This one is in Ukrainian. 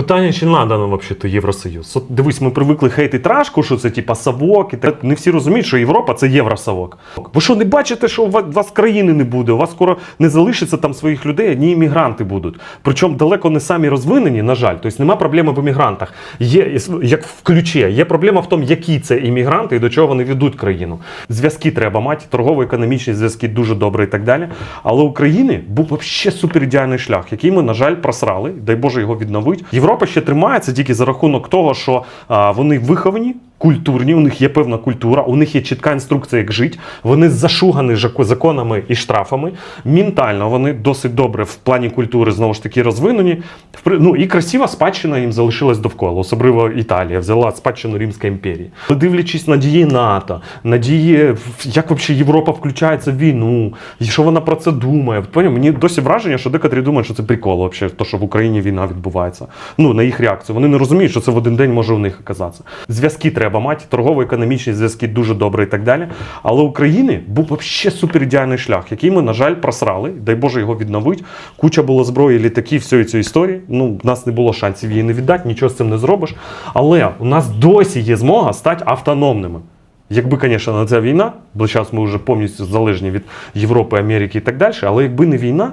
Питання, чи надо нам взагалі Євросоюз? От дивись, ми привикли хейтити рашку, що це типа совок, і так не всі розуміють, що Європа це євросовок. Ви що не бачите, що у вас, країни не буде? У вас скоро не залишиться там своїх людей, одні іммігранти будуть. Причому далеко не самі розвинені, на жаль. Тобто нема проблеми в іммігрантах. Є як в ключі, є проблема в тому, які це іммігранти і до чого вони ведуть країну. Зв'язки треба мати, торгово-економічні зв'язки дуже добре і так далі. Але України був взагалі супер ідеальний шлях, який ми, на жаль, просрали. Дай Боже його відновити. Європа ще тримається тільки за рахунок того, що вони виховані. Культурні, у них є певна культура, у них є чітка інструкція, як жити. Вони зашугані законами і штрафами. Ментально вони досить добре в плані культури знову ж таки розвинені. Ну і красива спадщина їм залишилась довкола, особливо Італія взяла спадщину Римської імперії. Дивлячись на дії НАТО, на дії, як взагалі Європа включається в війну, і що вона про це думає. Поняв? Мені досі враження, що декотрі думають, що це прикол, взагалі, то, що в Україні війна відбувається. Ну, на їх реакцію. Вони не розуміють, що це в один день може у них оказатися. Зв'язки треба мати, торгово-економічні зв'язки дуже добре і так далі. Але України був взагалі супер ідеальний шлях, який ми, на жаль, просрали. Дай Боже його відновити. Куча було зброї, літаків, всієї цієї історії. Ну, в нас не було шансів її не віддати, нічого з цим не зробиш. Але у нас досі є змога стати автономними. Якби, звісно, ця війна, бо зараз ми вже повністю залежні від Європи, Америки і так далі, але якби не війна,